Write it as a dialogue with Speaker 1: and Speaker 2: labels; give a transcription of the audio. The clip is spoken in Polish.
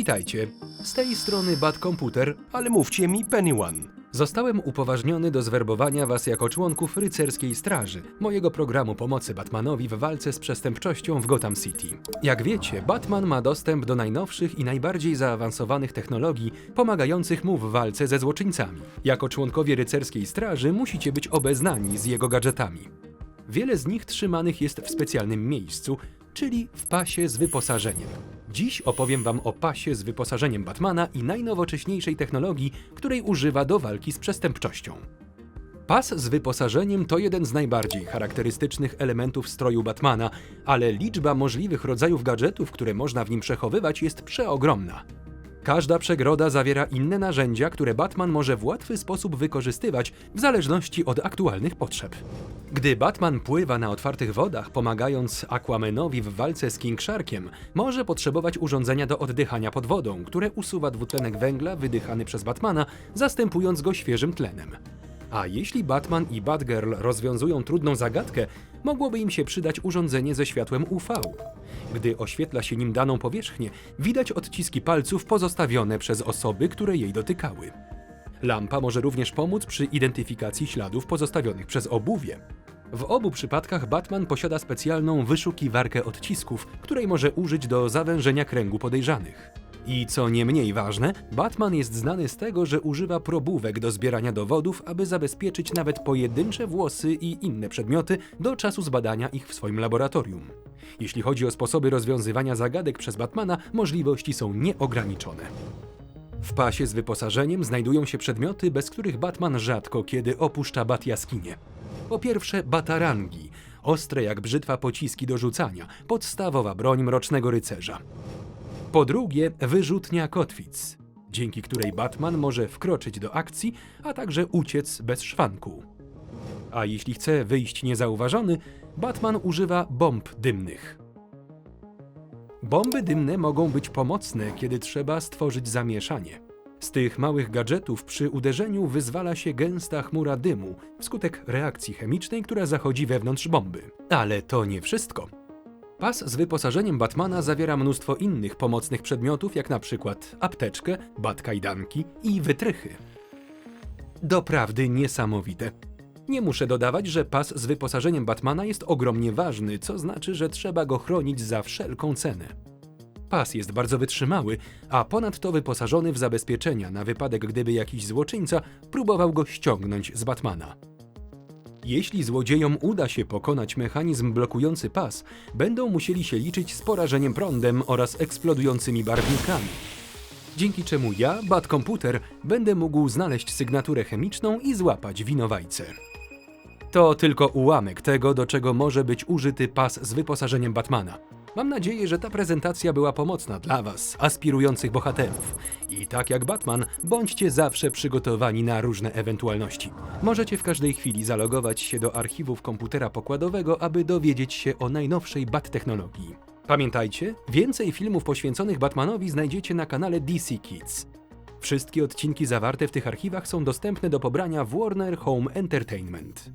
Speaker 1: Witajcie, z tej strony Bad Computer.
Speaker 2: Ale mówcie mi Pennyone.
Speaker 1: Zostałem upoważniony do zwerbowania was jako członków rycerskiej straży, mojego programu pomocy Batmanowi w walce z przestępczością w Gotham City. Jak wiecie, Batman ma dostęp do najnowszych i najbardziej zaawansowanych technologii pomagających mu w walce ze złoczyńcami. Jako członkowie rycerskiej straży musicie być obeznani z jego gadżetami. Wiele z nich trzymanych jest w specjalnym miejscu, czyli w pasie z wyposażeniem. Dziś opowiem Wam o pasie z wyposażeniem Batmana i najnowocześniejszej technologii, której używa do walki z przestępczością. Pas z wyposażeniem to jeden z najbardziej charakterystycznych elementów stroju Batmana, ale liczba możliwych rodzajów gadżetów, które można w nim przechowywać, jest przeogromna. Każda przegroda zawiera inne narzędzia, które Batman może w łatwy sposób wykorzystywać w zależności od aktualnych potrzeb. Gdy Batman pływa na otwartych wodach, pomagając Aquamanowi w walce z King Sharkiem, może potrzebować urządzenia do oddychania pod wodą, które usuwa dwutlenek węgla wydychany przez Batmana, zastępując go świeżym tlenem. A jeśli Batman i Batgirl rozwiązują trudną zagadkę, mogłoby im się przydać urządzenie ze światłem UV. Gdy oświetla się nim daną powierzchnię, widać odciski palców pozostawione przez osoby, które jej dotykały. Lampa może również pomóc przy identyfikacji śladów pozostawionych przez obuwie. W obu przypadkach Batman posiada specjalną wyszukiwarkę odcisków, której może użyć do zawężenia kręgu podejrzanych. I co nie mniej ważne, Batman jest znany z tego, że używa probówek do zbierania dowodów, aby zabezpieczyć nawet pojedyncze włosy i inne przedmioty do czasu zbadania ich w swoim laboratorium. Jeśli chodzi o sposoby rozwiązywania zagadek przez Batmana, możliwości są nieograniczone. W pasie z wyposażeniem znajdują się przedmioty, bez których Batman rzadko kiedy opuszcza bat jaskinie. Po pierwsze, batarangi, ostre jak brzytwa pociski do rzucania, podstawowa broń mrocznego rycerza. Po drugie, wyrzutnia kotwic, dzięki której Batman może wkroczyć do akcji, a także uciec bez szwanku. A jeśli chce wyjść niezauważony, Batman używa bomb dymnych. Bomby dymne mogą być pomocne, kiedy trzeba stworzyć zamieszanie. Z tych małych gadżetów przy uderzeniu wyzwala się gęsta chmura dymu wskutek reakcji chemicznej, która zachodzi wewnątrz bomby. Ale to nie wszystko. Pas z wyposażeniem Batmana zawiera mnóstwo innych pomocnych przedmiotów, jak na przykład apteczkę, batkajdanki i wytrychy. Doprawdy niesamowite. Nie muszę dodawać, że pas z wyposażeniem Batmana jest ogromnie ważny, co znaczy, że trzeba go chronić za wszelką cenę. Pas jest bardzo wytrzymały, a ponadto wyposażony w zabezpieczenia na wypadek, gdyby jakiś złoczyńca próbował go ściągnąć z Batmana. Jeśli złodziejom uda się pokonać mechanizm blokujący pas, będą musieli się liczyć z porażeniem prądem oraz eksplodującymi barwnikami. Dzięki czemu ja, Bad Komputer, będę mógł znaleźć sygnaturę chemiczną i złapać winowajcę. To tylko ułamek tego, do czego może być użyty pas z wyposażeniem Batmana. Mam nadzieję, że ta prezentacja była pomocna dla Was, aspirujących bohaterów. I tak jak Batman, bądźcie zawsze przygotowani na różne ewentualności. Możecie w każdej chwili zalogować się do archiwów komputera pokładowego, aby dowiedzieć się o najnowszej Bat technologii. Pamiętajcie, więcej filmów poświęconych Batmanowi znajdziecie na kanale DC Kids. Wszystkie odcinki zawarte w tych archiwach są dostępne do pobrania w Warner Home Entertainment.